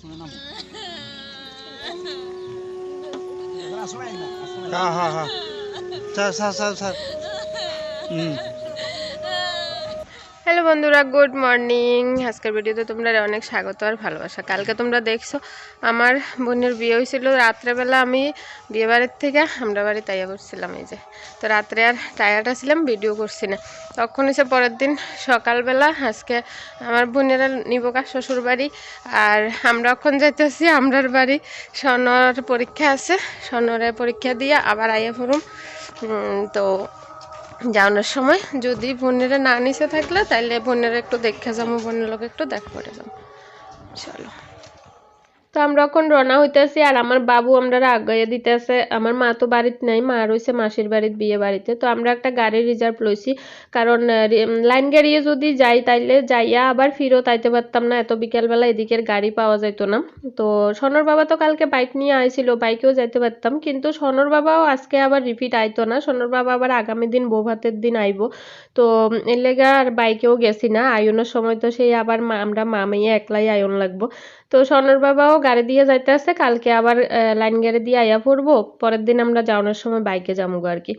শুনে নাম আসলে না আসলে হ্যাঁ হ্যাঁ হ্যালো বন্ধুরা গুড মর্নিং। আজকের ভিডিওতে তোমরা অনেক স্বাগত আর ভালোবাসা। কালকে তোমরা দেখছ আমার বোনের বিয়ে হয়েছিল। রাত্রেবেলা আমি বিয়ে বাড়ির থেকে আমরা বাড়ি তাইয়া করছিলাম এই যে। তো রাত্রে আর টায়ার্ডটা ছিলাম ভিডিও করছি না। তখন এসে পরের দিন সকালবেলা আজকে আমার বোনেরা নিবকা শ্বশুর বাড়ি। আর আমরা এখন যাইতেছি আমরার বাড়ি। সনর পরীক্ষা আছে সনরে পরীক্ষা দিয়ে আবার আইয়া উম, তো যাওয়ানোর সময় যদি বোনেরা না নিচে থাকলে তাইলে বোনেরা একটু দেখে যাব বোনের লোক একটু দেখা করে যাব চলো। তো আমরা এখন রওনা হইতেছি আর আমার বাবু আমরা আগাইয়া দিতেছে। আমার মা তো বাড়িতে নাই, মা রয়েছে মাসির বাড়িতে, বিয়ে বাড়িতে। তো আমরা একটা গাড়ি রিজার্ভ লইছি, কারণ লাইন গাড়িয়ে যদি যাই তাইলে যাইয়া আবার ফিরত আইতে পারতাম না, এত বিকেলবেলা এদিকের গাড়ি পাওয়া যাইতো না। তো সনর বাবা তো কালকে বাইক নিয়ে আইছিল বাইকেও যাইতে পারতাম, কিন্তু সনর বাবাও আজকে আবার রিপিট আইতো না। সনর বাবা আবার আগামী দিন বৌভাতের দিন আইব। তো এর লেগে আর বাইকেও গেছি না। আয়নের সময় তো সেই আবার আমরা মামিয়ে একলাই আয়ন লাগবো। তো সনর বাবাও গাড়ি দিয়ে যাইতে আছে কালকে আবার লাইন গাড়ি দিয়ে আইয়া পড়ব, পরের দিন আমরা যাওয়ানোর সময় বাইকে যাব আর কি।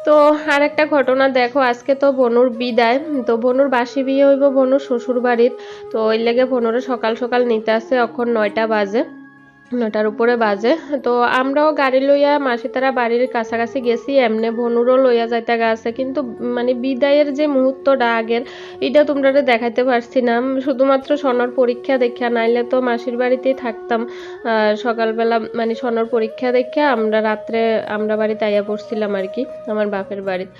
তো আর একটা ঘটনা দেখো, আজকে তো বনুর বিদায়, তো বনুর বাসি বিয়ে হইব বনুর শ্বশুর বাড়ির তো ওই লেগে বনুরে সকাল সকাল নিতে আসে এখন নয়টা বাজে। নটার উপরে বাজে। তো আমরাও গাড়ি লইয়া মাসি তারা বাড়ির কাছাকাছি গেছি, এমনি বনুরও লইয়া যাইতে গেছে কিন্তু মানে বিদায়ের যে মুহূর্তটা আগের, এটা তোমরা দেখাইতে পারছি না। শুধুমাত্র সনর পরীক্ষা দেখা, নাইলে তো মাসির বাড়িতেই থাকতাম। সকালবেলা মানে সনর পরীক্ষা দেখে, আমরা রাত্রে আমরা বাড়িতে আইয়া পড়ছিলাম আর কি, আমার বাপের বাড়িতে।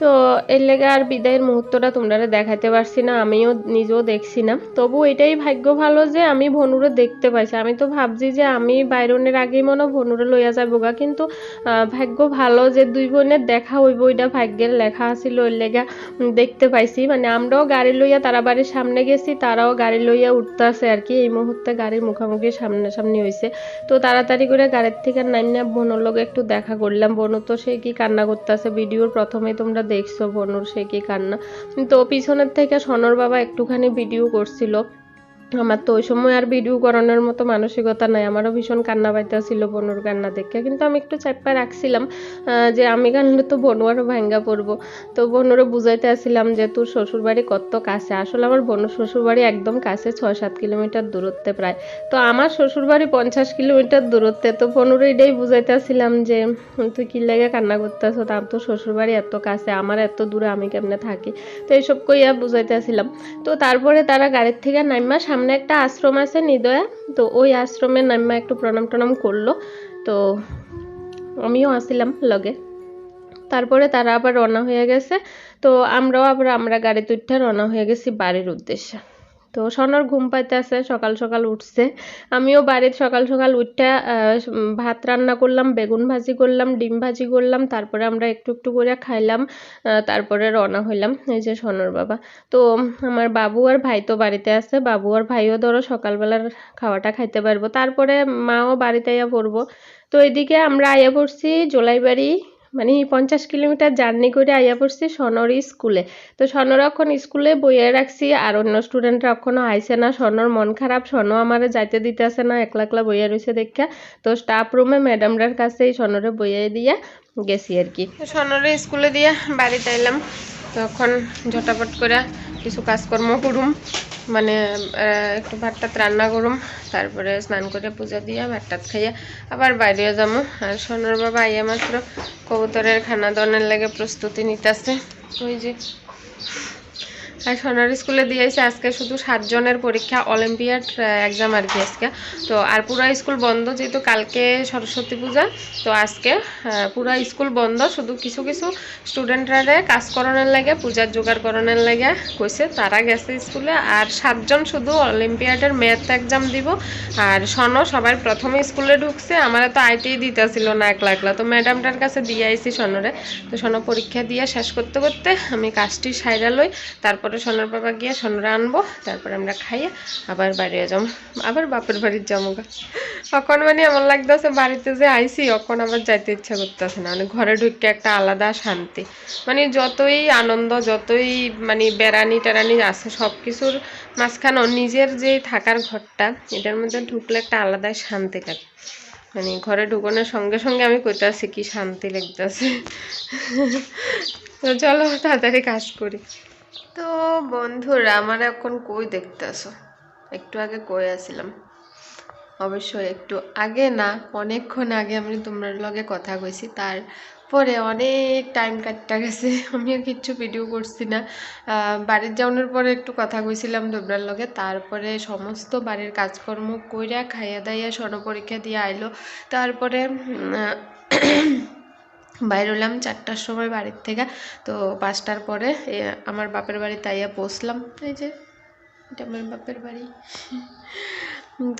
তো এর লেগে আর বিদায়ের মুহূর্তটা তোমরা দেখাতে পারছি না, আমিও নিজেও দেখছি না। তবু এটাই ভাগ্য ভালো যে আমি ভনুরে দেখতে পাইছি। আমি তো ভাবছি যে আমি বাইরনের আগেই মনে ভনুরে লইয়া যাব গা, কিন্তু ভাগ্য ভালো যে দুই বোনের দেখা হইব এটা ভাগ্যের লেখা আছিল ওই লেগা দেখতে পাইছি। মানে আমরাও গাড়ি লইয়া তারা বাড়ির সামনে গেছি, তারাও গাড়ি লইয়া উঠতেছে আর কি। এই মুহূর্তে গাড়ির মুখামুখি সামনাসামনি হয়েছে তো তাড়াতাড়ি করে গাড়ির থেকে নাইনা বোনের লোক একটু দেখা করলাম। বনু তো সে কি কান্না করতেছে, ভিডিওর প্রথমে তোমরা দেখছ বনুর সে কি কান্না? তো পিছনের থেকে সনর বাবা একটুখানি ভিডিও করছিল। আমার তো ওই সময় আর ভিডিও করানোর মতো মানসিকতা নাই। আমারও ভীষণ কান্না পাইতেছিল বনুর কান্না দেখে। কিন্তু আমি একটু চাপ্পা রাখছিলাম যে আমি কান্না তো বনু আরও ভাঙ্গা পড়ব। তো বনুরে বুঝাইতে আসছিলাম যে, তোর শ্বশুরবাড়ি কত কাছে? আসলে আমার বনুর শ্বশুরবাড়ি একদম কাছে ছয় সাত কিলোমিটার দূরত্বে প্রায়। তো আমার শ্বশুরবাড়ি পঞ্চাশ কিলোমিটার দূরত্বে। তো পনেরো এটাই বুঝাইতে আসছিলাম যে, তুই কি লেগে কান্না করতেছো? তার তো শ্বশুরবাড়ি এত কাছে, আমার এত দূরে আমি কেমনে থাকি? তো এইসব কইয়া বুঝাইতে আসছিলাম। তো তারপরে তারা গাড়ির থেকে নাইমা সামনে একটা আশ্রম আছে নিদয়া। তো ওই আশ্রমে নাম্মা একটু প্রণাম টনাম করল। তো আমিও আসিলাম লগে। তারপরে তারা আবার রওনা হয়ে গেছে। তো আমরাও আবার আমরা গাড়িতে উঠে রওনা হয়ে গেছি বাড়ির উদ্দেশ্যে। তো সনর ঘুম পাইতেছে, সকাল সকাল উঠছে। আমিও বাড়ির সকাল সকাল উঠে ভাত রান্না করলাম, বেগুন ভাজি করলাম, ডিম ভাজি করলাম, তারপরে আমরা একটু একটু করে খাইলাম তারপরে রওনা হইলাম, এই যে সনর বাবা। তো আমার বাবু আর ভাই তো বাড়িতে আছে, বাবু আর ভাইও ধরো সকালবেলার খাওয়াটা খাইতে পারব। তারপরে মাও বাড়িতে আইয়া পড়ব। তো এদিকে আমরা আইয়া পড়ছি, জোলাইবাড়ি মানে পঞ্চাশ কিলোমিটার জার্নি করে আইয়া পড়ছি সনর স্কুলে। তো সনর এখন স্কুলে বইয়ে রাখছি আর অন্য স্টুডেন্টরা এখনও আইসে না। সনর মন খারাপ, সনও আমার যাইতে দিতে দিতেছে না, একলা একলা বইয়া রয়েছে দেখা তো স্টাফ রুমে ম্যাডামরার কাছে এই সনরে বইয়ে দিয়ে গেছি আর কি। সনরে স্কুলে দিয়ে বাড়িতে এলাম তখন ঝটাপট করে কিছু কাজকর্ম করুম। মানে একটু ভাত টাত রান্না করুম, তারপরে স্নান করে পূজা দিয়ে ভাত টাত খাইয়া আবার বাইরে যাব আর সোনার বাবা আইয়া মাত্র কবুতরের খানা দানের লাগে প্রস্তুতি নিতেছে। ওই যে আর সোনার স্কুলে দিয়েছে আজকে শুধু সাতজনের পরীক্ষা, অলিম্পিয়াড এক্সাম আর কি আজকে। তো আর পুরো স্কুল বন্ধ, যেহেতু কালকে সরস্বতী পূজা, তো আজকে পুরো স্কুল বন্ধ, শুধু কিছু কিছু স্টুডেন্টরা কাজ করানোর লাগে, পূজার জোগাড় করানোর লাগে কইছে, তারা গেছে স্কুলে। আর সাতজন শুধু অলিম্পিয়াডের ম্যাথ এক্সাম দিব। আর সনও সবার প্রথমে স্কুলে ঢুকছে, আমার তো আইতেই দিতেছিল না একলা একলা। তো ম্যাডামটার কাছে দিয়ে আইছি সনরে। তো সন পরীক্ষা দিয়ে শেষ করতে করতে আমি কাজটি সাইরা লই, তারপরে সোনার বাবা গিয়ে সোনরা আনব, তারপরে আমরা খাইয়ে আবার বাড়িয়ে যাব। আবার বাপের বাড়ির যাব গা। এখন মানে এমন লাগতেছে বাড়িতে যে আইসি এখন আবার যাইতে ইচ্ছা করতেছে না। মানে ঘরে ঢুকতে একটা আলাদা শান্তি। মানে যতই আনন্দ, যতই মানে বেড়ানি টেরানি আছে সব কিছুর মাঝখানেও নিজের যে থাকার ঘরটা, এটার মধ্যে ঢুকলে একটা আলাদাই শান্তি লাগে। মানে ঘরে ঢুকানোর সঙ্গে সঙ্গে আমি কইতাছি কি শান্তি লাগতেছে। তো চলো, তাড়াতাড়ি কাজ করি। তো বন্ধুরা, আমার এখন কই দেখতেছো? একটু আগে কই আসছিলাম অবশ্যই একটু আগে না, অনেকক্ষণ আগে আমি তোমার লগে কথা কইছি। তারপরে অনেক টাইম কাটটা গেছে, আমিও কিচ্ছু ভিডিও করছি না। বাড়ির যাওয়ানোর পরে একটু কথা কইছিলাম তোমরার লগে। তারপরে সমস্ত বাড়ির কাজকর্ম কইরা খাইয়া দাইয়া স্বর্ণ পরীক্ষা দিয়ে আইলো। তারপরে হলাম চারটার সময় বাড়ির থেকে, তো পাঁচটার পরে আমার বাপের বাড়ি তাইয়া পৌঁছলাম এই যে, এটা আমার বাপের বাড়ি।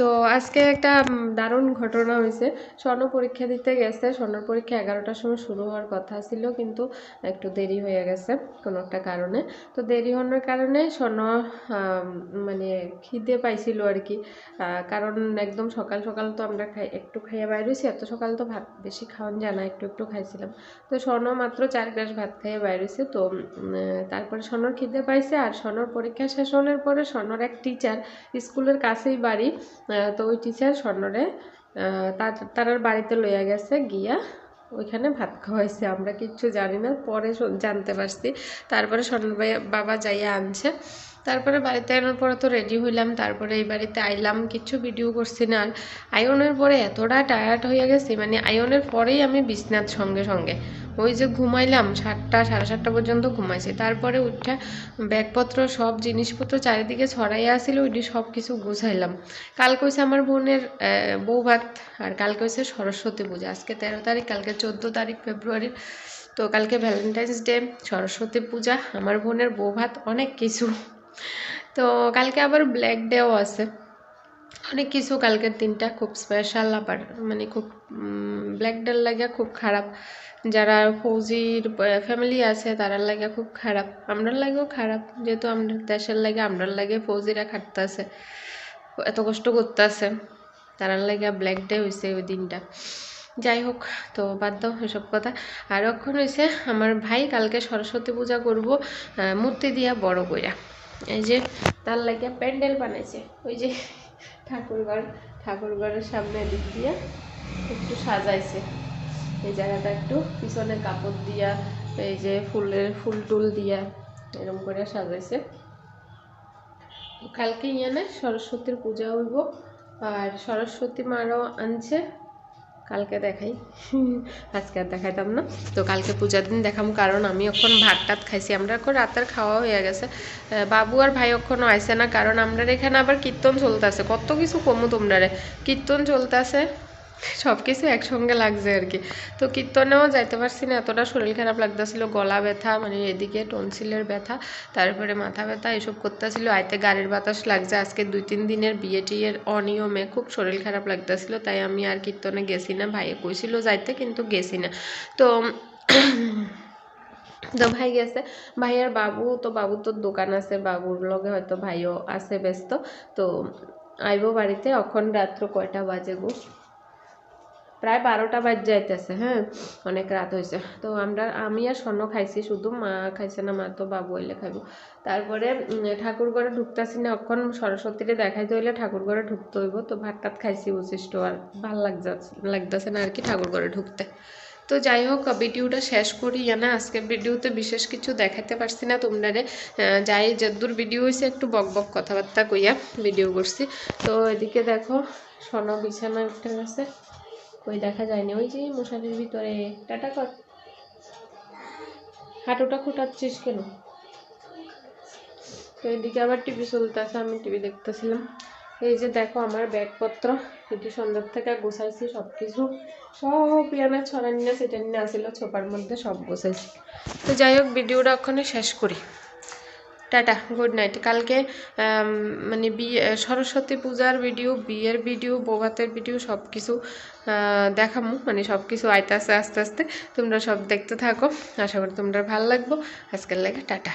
তো আজকে একটা দারুণ ঘটনা হয়েছে। স্বর্ণ পরীক্ষা দিতে গেছে। স্বর্ণর পরীক্ষা এগারোটার সময় শুরু হওয়ার কথা ছিল, কিন্তু একটু দেরি হয়ে গেছে কোনো একটা কারণে। তো দেরি হওয়ার কারণে স্বর্ণ মানে খিদে পাইছিল আর কি। কারণ একদম সকাল সকাল তো আমরা খাই, একটু খাইয়ে বাইরে হয়েছি, এত সকাল তো ভাত বেশি খাওয়ান না, একটু একটু খাইছিলাম। তো স্বর্ণ মাত্র চার গ্লাস ভাত খাইয়ে বাইরে হয়েছে। তো তারপরে স্বর্ণর খিদে পাইছে, আর স্বর্ণর পরীক্ষা শেষ হওয়ার পরে স্বর্ণর এক টিচার স্কুলের কাছেই বাড়ি তো ওই টিচার স্বর্ণরে তারার বাড়িতে লইয়া গেছে, গিয়া ওইখানে ভাত খাওয়াইছে। আমরা কিচ্ছু জানি না, পরে জানতে পারছি। তারপরে স্বর্ণ বাবা যাইয়া আনছে। তারপরে বাড়িতে আনার পরে তো রেডি হইলাম। তারপরে এই বাড়িতে আইলাম কিছু ভিডিও করছি না। আর আয়নের পরে এতটা টায়ার্ড হয়ে গেছি মানে আয়নের পরেই আমি বিছনাথ সঙ্গে সঙ্গে ওই যে ঘুমাইলাম সাতটা, সাড়ে সাতটা পর্যন্ত ঘুমাইছি। তারপরে উঠে ব্যাগপত্র, সব জিনিসপত্র চারিদিকে ছড়াইয়া আসছিল ওইটি সব কিছু গুছাইলাম। কালকে হয়েছে আমার বোনের বউ ভাত আর কালকে হয়েছে সরস্বতী পূজা। আজকে তেরো তারিখ, কালকে চোদ্দ তারিখ ফেব্রুয়ারির। তো কালকে ভ্যালেন্টাইন্স ডে, সরস্বতী পূজা, আমার বোনের বউ ভাত অনেক কিছু। তো কালকে আবার ব্ল্যাক ডেও আছে। অনেক কিছু কালকের দিনটা খুব স্পেশাল আবার মানে খুব ব্ল্যাক ডের লাগে খুব খারাপ। যারা ফৌজির ফ্যামিলি আছে, তারার লাগে খুব খারাপ। আমরার লাগেও খারাপ, যেহেতু আমরা দেশের লাগে, আমরার লাগে ফৌজিরা খাটতেছে, এত কষ্ট করতেছে। তারার লাগে ব্ল্যাক ডে হয়েছে ওই দিনটা। যাই হোক, তো বাদ দাও এসব কথা। আর এখন হয়েছে আমার ভাই, কালকে সরস্বতী পূজা করব মূর্তি দিয়া বড় কইরা। এই যে তার লাগে প্যান্ডেল বানাইছে। ওই যে ঠাকুরঘর, ঠাকুরঘরের সামনে দিক দিয়া একটু সাজাইছে। এই জায়গাটা একটু পিছনে কাপড় দিয়া, এই যে ফুলের ফুল টুল দিয়া এরকম করে সাজাইছে। কালকে ইয়ানে সরস্বতীর পূজা হইব, আর সরস্বতী মারও আনছে। কালকে দেখাই। আজকে আর দেখাইতাম না। তো কালকে পূজার দিন দেখাম, কারণ আমি এখন ভাত টাত খাইছি। আমরা এখন রাতের খাওয়া হয়ে গেছে। বাবু আর ভাই এখনও আইসে না, কারণ আমরা এখানে আবার কীর্তন চলতেছে। কত কিছু কমু তোমরা কীর্তন চলতেছে। সব কিছু একসঙ্গে লাগছে আর কি। তো কীর্তনেও যাইতে পারছি না, এতটা শরীর খারাপ লাগতেছিল, গলা ব্যথা মানে এদিকে টনসিলের ব্যথা, তারপরে মাথা ব্যথা, এসব করতেছিল, আইতে গাড়ির বাতাস লাগছে, আজকে দুই তিন দিনের বিয়ে টিয়ের অনিয়মে খুব শরীর খারাপ লাগতেছিল, তাই আমি আর কীর্তনে গেছি না। ভাইয়ে কইছিল যাইতে, কিন্তু গেছি না। তো তো ভাই গেছে, ভাইয়ের বাবু, তো বাবুর তো দোকান আছে, বাবুর লগে হয়তো ভাইও আছে ব্যস্ত, তো আইব বাড়িতে, এখন রাত্র কয়টা বাজে গো? প্রায় বারোটা বাজ যাইতেছে হ্যাঁ? অনেক রাত হয়েছে তো আমরা আমি আর স্বর্ণ খাইছি শুধু মা খাইছে না মা তো বাবু এলে খাইব। তারপরে ঠাকুর ঘরে ঢুকতেছি না এখন সরস্বতীরে দেখাইতে হইলে ঠাকুর ঘরে ঢুকতে হইব। তো ভাত টাত খাইছি উচিষ্ট আর ভালো লাগছে লাগতেছে না আর কি ঠাকুর ঘরে ঢুকতে। তো যাই হোক ভিডিওটা শেষ করি না আজকে ভিডিওতে বিশেষ কিছু দেখাতে পারছি না তোমরারে। আহ, যাই যদ্দূর ভিডিও হয়েছে একটু বক বক কথাবার্তা কইয়া ভিডিও করছি। তো এদিকে দেখো সোন বিছানা উঠে গেছে। কই দেখা যায়নি। ওই যে মশারির ভিতরে, টাটা কর। হাঁটুটা খুঁটাচ্ছিস কেন? তো এদিকে আবার টিভি চলতেছে, আমি টিভি দেখতেছিলাম। এই যে দেখো আমার ব্যাগপত্র, এটি সন্ধ্যার থেকে গোছাইছি সব কিছু সব ইয়ানা ছড়া নিয়ে সেটা নিয়ে আসিল ছোপার মধ্যে সব গোছাইছি। তো যাই হোক, ভিডিওটা ওখানে শেষ করি। টাটা গুড নাইট কালকে মানে বিয়ে সরস্বতী পূজার ভিডিও বিয়ের ভিডিও বৌভাতের ভিডিও সব কিছু দেখামু। মানে সব কিছু আইতে আস্তে আস্তে আস্তে। তোমরা সব দেখতে থাকো। আশা করি তোমরা ভালো লাগবো। আজকের লাগে টাটা।